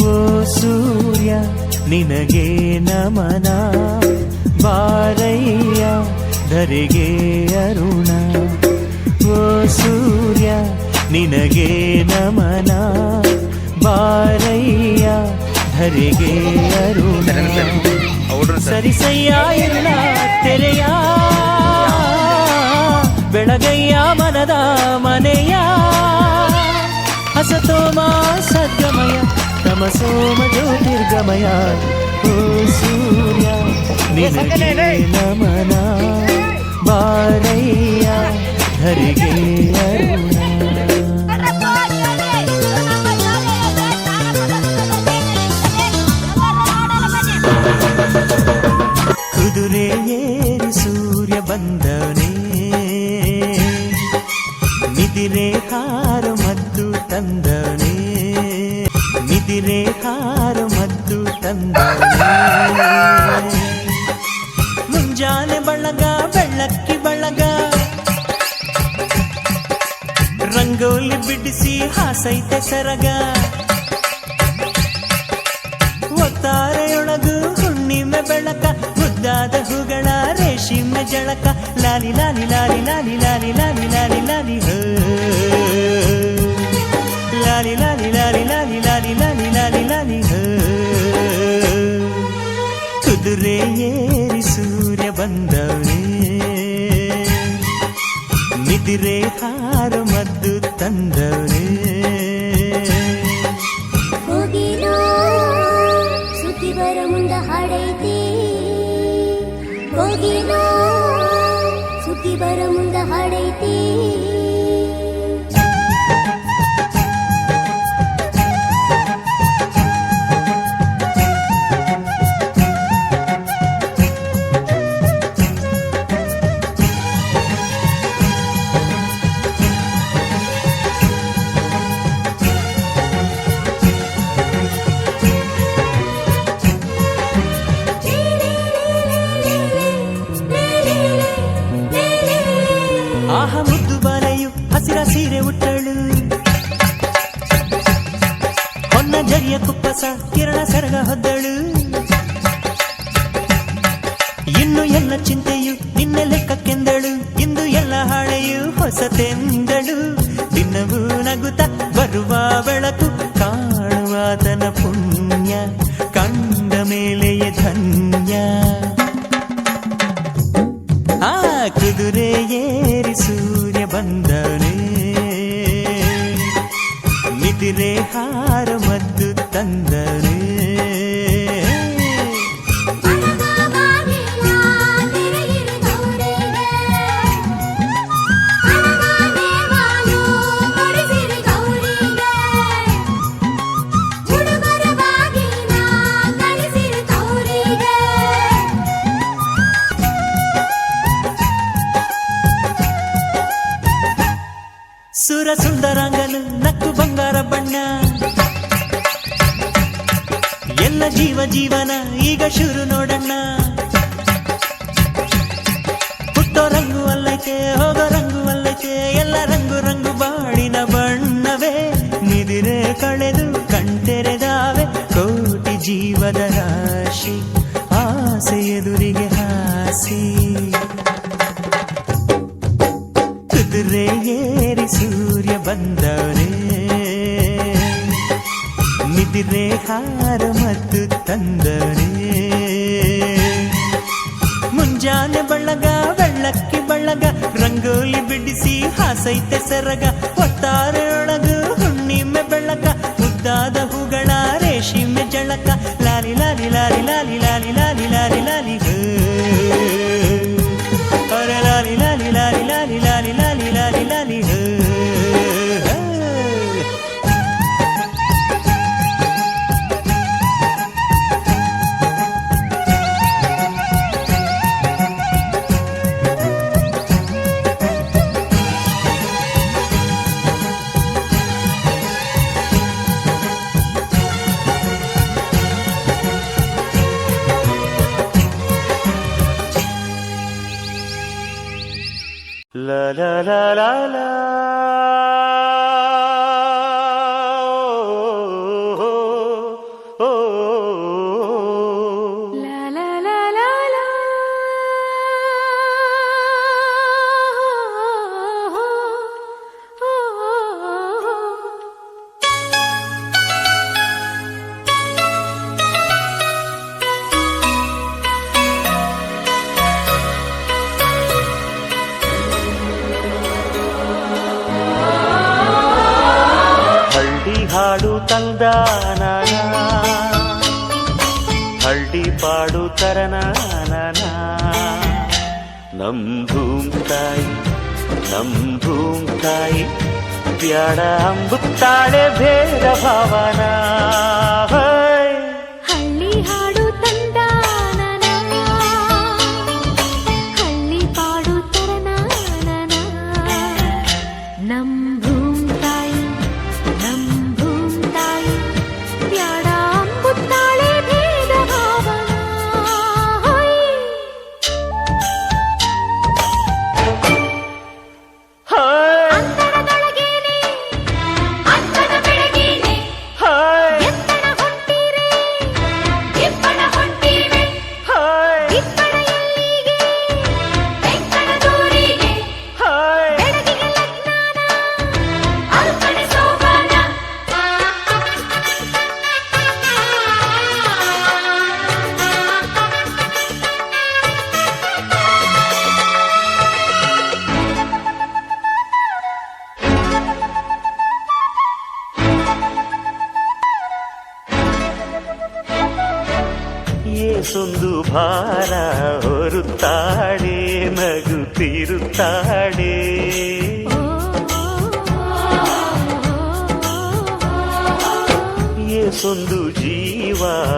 ಓ ಸೂರ್ಯ, ನಿನಗೆ ನಮನ. ಬಾರಯ್ಯ, ಧರೆಗೆ ಅರುಣ. ಓ ಸೂರ್ಯ, ನಿನಗೆ ನಮನ. ಬಾರಯ್ಯ, ಧರಿಗೆ ಅರುಣ. ಸರಿಸಯ್ಯ ಎಲ್ಲ ತೆರೆಯ. ಬೆಳಗಯ್ಯ, ಮನದ ಮನೆಯ. ಹಸತೋಮಾ. సోమ సోమ జ్యోతిర్గమయ. ఓ సూర్య నినగే నమన. బారయ్య ಹಾಸೈತೆ ಸರಗ ಒತ್ತಾರೆಯೊಳಗು ಹುಣ್ಣಿಮೆ ಬೆಳಕ ಮುದ್ದಾದ ಹೂಗಳ ರೇಷಿಮೆ ಜಳಕ ಲಾಲಿ ಲಾಲಿ ಲಾಲಿ ಲಾಲಿ ಲಾಲಿ ಲಾಲಿ ಲಾಲಿ ಲಾಲಿ. ಲಾಲಿ ಲಾಲಿ ಲಾಲಿ ಲಾಲಿ ಲಾಲಿ ಲಾಲಿ ಲಾಲಿ ಲಾಲಿ. ಕುದುರೆ ಏರಿ ಸೂರ್ಯ ಬಂದವೇ ನಿದಿರೆ ಹಾರ ಮದ್ದು ತಂದವನೇ ಎಲ್ಲ ಚಿಂತೆಯು ನಿನ್ನ ಲೆಕ್ಕಕ್ಕೆಂದಳು. ಇಂದು ಎಲ್ಲ ಹಾಳೆಯು ಹೊಸತೆಂದಳು. ದಿನವೂ ನಗುತ್ತ ಬರುವ ಬೆಳಕು ಜೀವನ ಈಗ ಶುರು ನೋಡಣ್ಣ. ಹುಟ್ಟೋ ರಂಗು ಅಲ್ಲೈತೆ ಹೋಗೋ ರಂಗು ಅಲ್ಲೈತೆ, ಎಲ್ಲ ರಂಗು ರಂಗು ಬಾಳಿನ ಬಣ್ಣವೇ. ನಿದಿರೆ ಕಳೆದು ಕಣ್ತೆರೆದಾವೆ ಕೋಟಿ ಜೀವದ ರಾಶಿ, ಆಸೆ ಎದುರಿಗೆ ಹಾಸಿ. ಕುದುರೆ ಏರಿ ಸೂರ್ಯ ಬಂದವರೇ. ನಿದಿರೆ ಹಾರ ಮತ್ತು ತಂದವರೇ ಮುಂಜಾನೆ ಬಳಗ ಬೆಳ್ಳಕ್ಕಿ ಬಳಗ ರಂಗೋಲಿ ಬಿಡಿಸಿ ಹಾಸೈತೆ ಸರಗ ಒತ್ತಾರೆಯೊಳಗು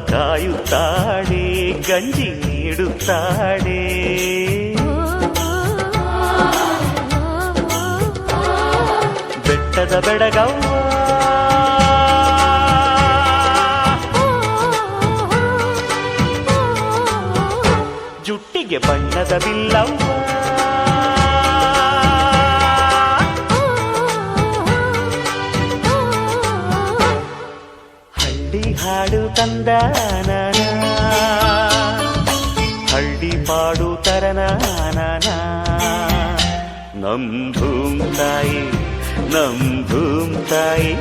ಕಾಯುತ್ತಾಳೆ ಗಂಜಿ ನೀಡುತ್ತಾಳೆ. ಬೆಟ್ಟದ ಬೆಡಗವ್ವ. ಜುಟ್ಟಿಗೆ ಬಣ್ಣದ ಬಿಲ್ಲವ್ವ. ಹಳ್ಳಿ ಪಾಡು ತರನಾನ ನಮ್ ಭೂಮ್ ತಾಯಿ ನಮ್ ಭೂಮ್ ತಾಯಿ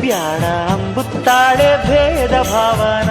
ಬ್ಯಾಡ ಅಂಬುತ್ತಾಳೆ ಭೇದ ಭಾವನ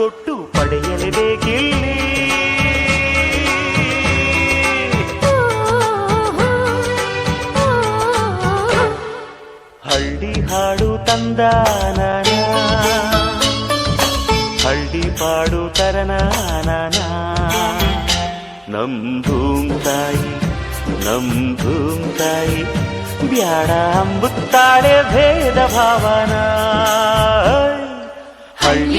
ಕೊಟ್ಟು ಪಡೆಯಲೇಬೇಕಿಲ್ಲಿ ಹಳ್ಳಿ ಹಾಡು ತಂದ ಹಳ್ಳಿ ಪಾಡು ತರನಾನ ನಮ್ ಭೂಮ್ ತಾಯಿ, ನಮ್ ಭೂಮ್ ತಾಯಿ, ಬ್ಯಾಡ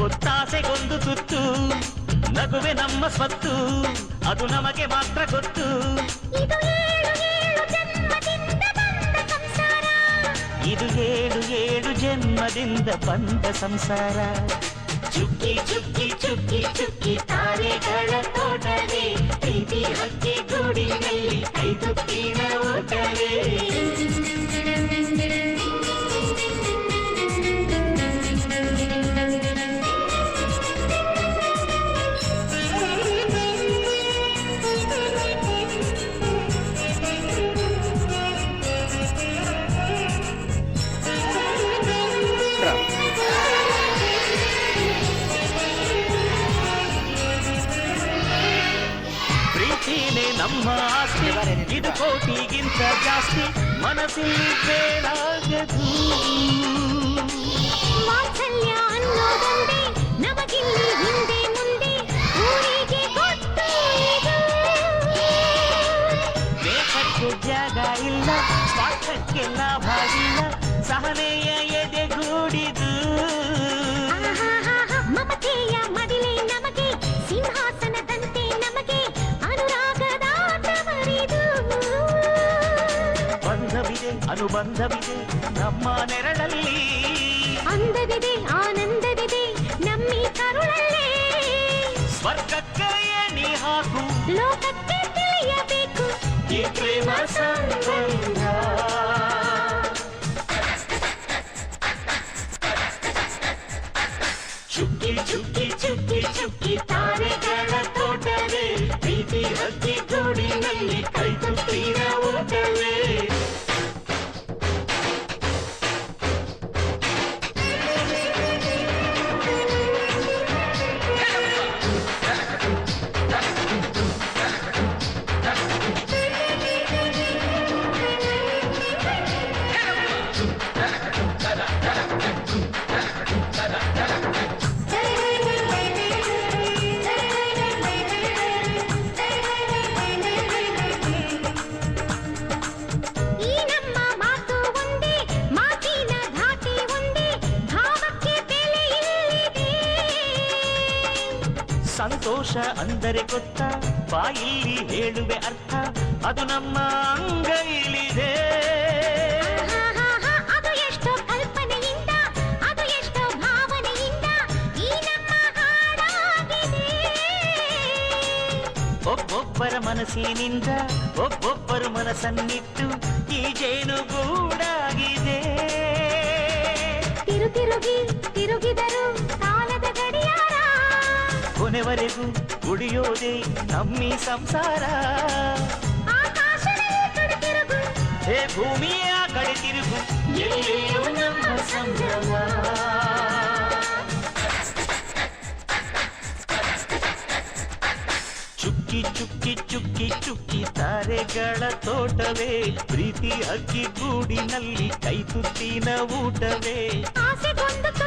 ಒತ್ತಾಸೆಗೊಂದು ತುತ್ತು ನಗುವೆ ನಮ್ಮ ಸ್ವತ್ತು ಅದು ನಮಗೆ ಮಾತ್ರ ಗೊತ್ತು ಇದು ಏಳು ಏಳು ಜನ್ಮದಿಂದ ಬಂದ ಸಂಸಾರ ಇದು ಏಳು ಏಳು ಜನ್ಮದಿಂದ ಬಂದ ಸಂಸಾರ ಚುಕ್ಕಿ ಚುಕ್ಕಿ ಚುಕ್ಕಿ ಚುಕ್ಕಿ ತಾರೆಗಳ ತೋಟವೇ ಪ್ರೀತಿ ಹಕ್ಕಿ ಗೂಡಿನಲ್ಲಿ ಕೈ ಕೋಟಿಗಿಂತ ಜಾಸ್ತಿ ಮನಸ್ಸಿಲ್ಲಿ ಬೇಡಾಗದು ವಾತ್ಸಲ್ಯ ಅನ್ನೋದೊಂದೇ ನಮಗಿಲ್ಲಿ ಹಿಂದೆ ಮುಂದೆ ಊರಿಗೆ ಗೊತ್ತು ಇದು ದೇಶಕ್ಕೆ ಜಾಗ ಇಲ್ಲ ಸ್ವಾರ್ಥಕ್ಕೆ ಅನುಬಂಧವಿದೆ ನಮ್ಮ ನೆರಳಲ್ಲಿ ಅಂದವಿದೆ ಆನಂದವಿದೆ ನಮ್ಮಿ ಕರುಳಲ್ಲೇ ಸ್ವರ್ಗಕ್ಕೆ ಎಣಿ ಹಾಕು ಲೋಕಕ್ಕೆ ತಿಳಿಯಬೇಕು ಈ ಪ್ರೇಮ ಸಂಬಂಧ ಅಂದರೆ ಗೊತ್ತ ಬಾಯಿಲ್ಲಿ ಹೇಳುವೆ ಅರ್ಥ. ಅದು ನಮ್ಮ ಅಂಗೈಲಿದೆ. ಒಬ್ಬೊಬ್ಬರ ಮನಸ್ಸಿನಿಂದ ಒಬ್ಬೊಬ್ಬರು ಮನಸ್ಸನ್ನಿಟ್ಟು ಈ ಜೇನು ಗೂಡಾಗಿದೆ. ತಿರು ತಿರುಗಿ ತಿರುಗಿದರು ಕೊನೆವರೆಗೂ ಉಳಿಯೋದೇ ನಮ್ಮಿ ಸಂಸಾರ. ಹೇ ಭೂಮಿಯ ಕಡೆ ತಿರುಗು. ಎಲ್ಲಿಯೂ ನಮ್ಮ ಸಂಭ್ರಮ. ಚುಕ್ಕಿ ಚುಕ್ಕಿ ಚುಕ್ಕಿ ಚುಕ್ಕಿ ತಾರೆಗಳ ತೋಟವೇ ಪ್ರೀತಿ ಅಕ್ಕಿ ಗೂಡಿನಲ್ಲಿ ಕೈ ತುತ್ತಿನ ಊಟವೇ. ಆಸೆಗೊಂದು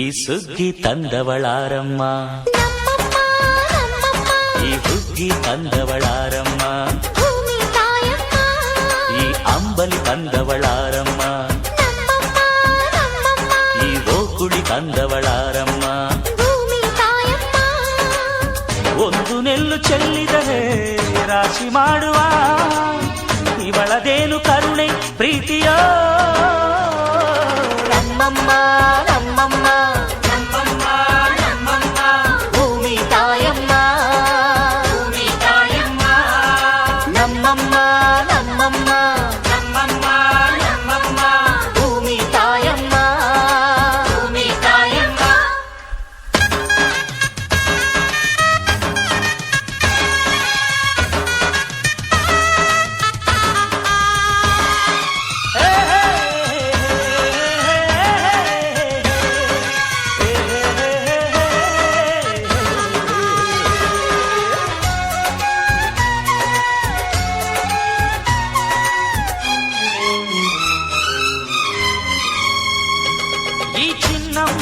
சுத்தி தந்தவளாரம்மா. இ புத்தி தந்தவளாரம்மா.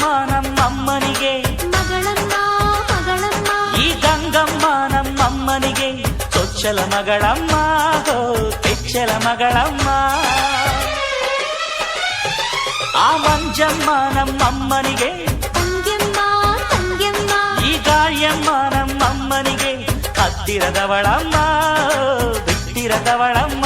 ಚಿನ್ನಮ್ಮ ನಮ್ಮಮ್ಮನಿಗೆ. ಮಗಳಮ್ಮ ಮಗಳಮ್ಮ ಈ ಗಂಗಮ್ಮ ನಮ್ಮಮ್ಮನಿಗೆ. ಚೊಚ್ಚಲ ಮಗಳಮ್ಮ ಕೆಚ್ಚಲ ಮಗಳಮ್ಮ. ಆ ಮಂಜಮ್ಮ ನಮ್ಮಮ್ಮನಿಗೆ. ತಂಗೆಮ್ಮ ತಂಗೆಮ್ಮ ಈ ಗಾಳಿಯಮ್ಮ ನಮ್ಮಮ್ಮನಿಗೆ. ಹತ್ತಿರದವಳಮ್ಮ ಬಿಟ್ಟಿರದವಳಮ್ಮ.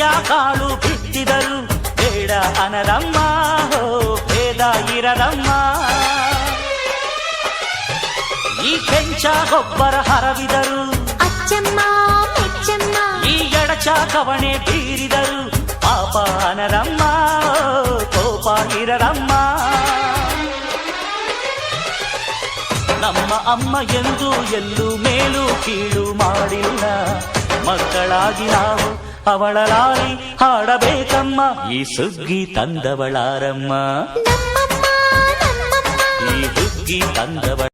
ಕಾಳು ಬಿತ್ತಿದರು ಬೇಡ ಅನರಮ್ಮ ಹೋ ಭೇದ ಇರದಮ್ಮ ಈ ಕೆಂಚ ಗೊಬ್ಬರ ಹರವಿದರು ಅಚ್ಚಮ್ಮ ಮೆಚ್ಚಮ್ಮ ಈ ಎಡಚ ಕವಣೆ ಬೀರಿದರು ಪಾಪ ಅನರಮ್ಮ ಕೋಪ ಇರರಮ್ಮ ನಮ್ಮ ಅಮ್ಮ ಎಂದು ಎಲ್ಲೂ ಮೇಲು ಕೀಳು ಮಾಡಿಲ್ಲ ಮಕ್ಕಳಾಗಿ ನಾವು ಅವಳ ಲಾಲಿ ಹಾಡಬೇಕಮ್ಮ ಈ ಸುಗ್ಗಿ ತಂದವಳಾರಮ್ಮ ನಮ್ಮಮ್ಮ ನಮ್ಮಮ್ಮ ಈ ಹುಗ್ಗಿ ತಂದವಳ